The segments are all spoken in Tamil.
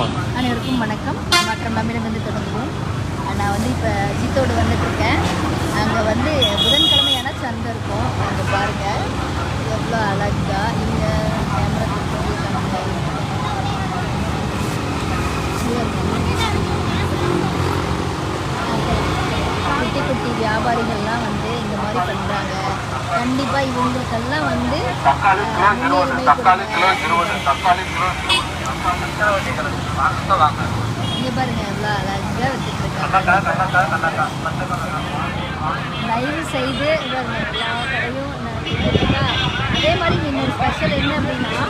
அனைவருக்கும் வணக்கம். மற்ற மம்மியிலிருந்து தொடங்குவோம். நான் வந்து இப்போ ஜித்தோடு வந்துட்டுருக்கேன். அங்கே வந்து புதன்கிழமையான சந்தை இருக்கும். அங்கே பாருங்கள் எவ்வளோ அழகா இங்கே கேமரா குட்டி குட்டி வியாபாரிகள்லாம் வந்து இந்த மாதிரி பண்ணுறாங்க கண்டிப்பாக இவங்களுக்கெல்லாம் வந்து முன்னுரிமை கொடுங்க. வாங்க இங்கே பாருங்க எவ்வளோ அழகாக வச்சுட்டு தயவு செய்து இதை எல்லா கடையும் நான் அதே மாதிரி இன்னொரு ஸ்பெஷல் என்ன அப்படின்னா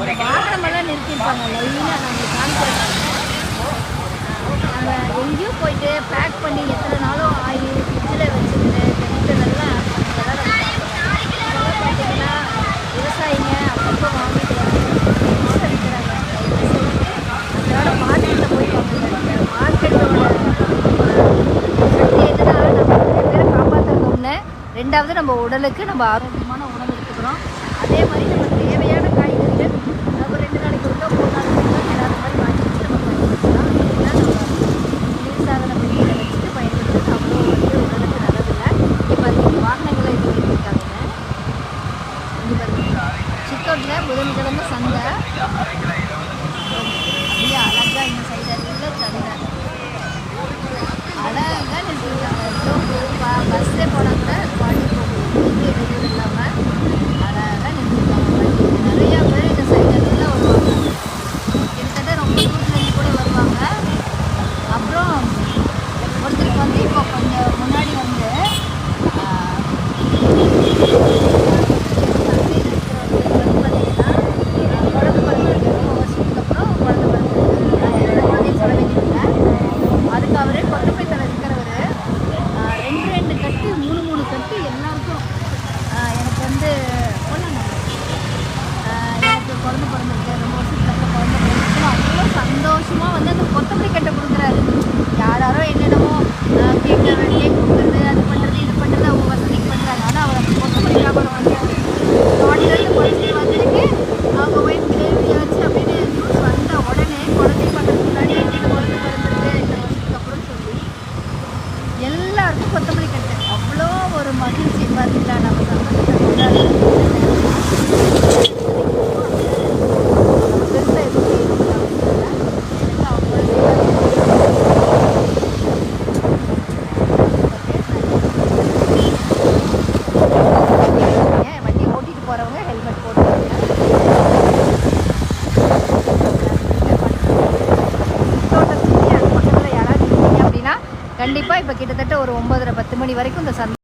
ஒரு வாகனமெல்லாம் நிறுத்திருப்பாங்க லைனாக நாங்கள் காமிக்கிறோம். நாங்கள் எங்கேயும் போயிட்டு பேக் பண்ணி எத்தனை ரெண்டாவது நம்ம உடலுக்கு நம்ம ஆரோக்கியமான உணவு எடுத்துக்கிறோம். அதே மாதிரி நம்ம தேவையான காய்கறிகள் நம்ம ரெண்டு நாளைக்கு ஒருக்கா மூணு நாளைக்கு ஒருக்கா கிடாத மாதிரி வாங்கி வச்சு நம்ம பயன்படுத்தலாம். இல்லைன்னா நம்ம குளிர்சாதன பெட்டியில் வச்சுட்டு பயன்படுத்துறது அவ்வளோ வந்து உடலுக்கு நல்லதில்லை. இப்போ அதுக்கு வாகனங்களை இது இருக்காங்க இங்கே பாருங்க. சிக்கோட்டில் புதன்கிழமை சந்தை. Dios. கண்டிப்பாக இப்போ கிட்டத்தட்ட ஒரு ஒம்பதரை பத்து மணி வரைக்கும் இந்த சந்தை